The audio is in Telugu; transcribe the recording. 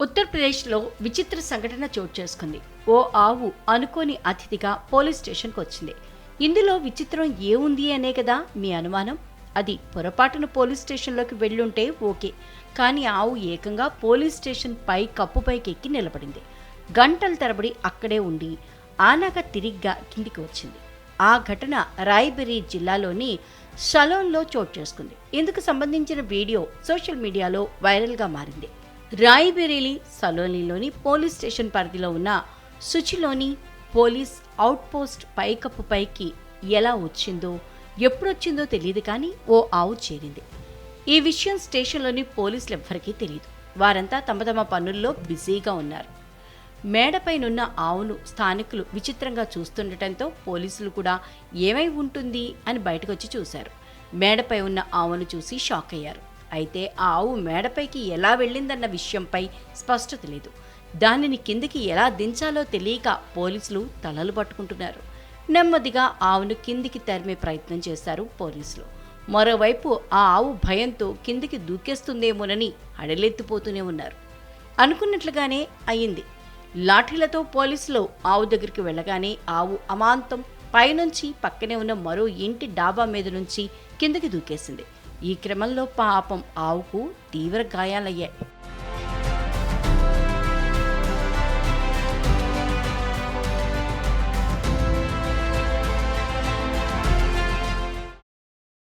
ఉత్తరప్రదేశ్లో విచిత్ర సంఘటన చోటు చేసుకుంది. ఓ ఆవు అనుకోని అతిథిగా పోలీస్ స్టేషన్కి వచ్చింది. ఇందులో విచిత్రం ఏముంది అనే కదా మీ అనుమానం? అది పొరపాటున పోలీస్ స్టేషన్లోకి వెళ్ళుంటే ఓకే. కానీ ఆవు ఏకంగా పోలీస్ స్టేషన్ పై కప్పుపైకి ఎక్కి నిలబడింది. గంటల తరబడి అక్కడే ఉండి ఆనగా తిరిగ్గా కిందికి వచ్చింది. ఆ ఘటన రాయ్బెరీ జిల్లాలోని షలోన్లో చోటు చేసుకుంది. ఇందుకు సంబంధించిన వీడియో సోషల్ మీడియాలో వైరల్గా మారింది. రాయిబెరేలి సలోనిలోని పోలీస్ స్టేషన్ పరిధిలో ఉన్న సుచిలోని పోలీస్ అవుట్పోస్ట్ పైకప్పు పైకి ఎలా వచ్చిందో ఎప్పుడొచ్చిందో తెలియదు కానీ ఓ ఆవు చేరింది. ఈ విషయం స్టేషన్లోని పోలీసులు ఎవ్వరికీ తెలియదు వారంతా తమ తమ పనుల్లో బిజీగా ఉన్నారు. మేడపైనున్న ఆవును స్థానికులు విచిత్రంగా చూస్తుండటంతో పోలీసులు కూడా ఏమై ఉంటుంది అని బయటకొచ్చి చూశారు. మేడపై ఉన్న ఆవును చూసి షాక్ అయ్యారు అయితే ఆ ఆవు మేడపైకి ఎలా వెళ్ళిందన్న విషయంపై స్పష్టత లేదు. దానిని కిందికి ఎలా దించాలో తెలియక పోలీసులు తలలు పట్టుకుంటున్నారు. నెమ్మదిగా ఆవును కిందికి తరిమే ప్రయత్నం చేశారు పోలీసులు. మరోవైపు ఆ ఆవు భయంతో కిందికి దూకేస్తుందేమోనని అడలెత్తిపోతూనే ఉన్నారు. అనుకున్నట్లుగానే అయింది. లాఠీలతో పోలీసులు ఆవు దగ్గరికి వెళ్ళగానే ఆవు అమాంతం పైనుంచి పక్కనే ఉన్న మరో ఇంటి డాబా మీద నుంచి కిందకి దూకేసింది. ఈ క్రమంలో పాపం ఆవుకు తీవ్ర గాయాలయ్యాయి.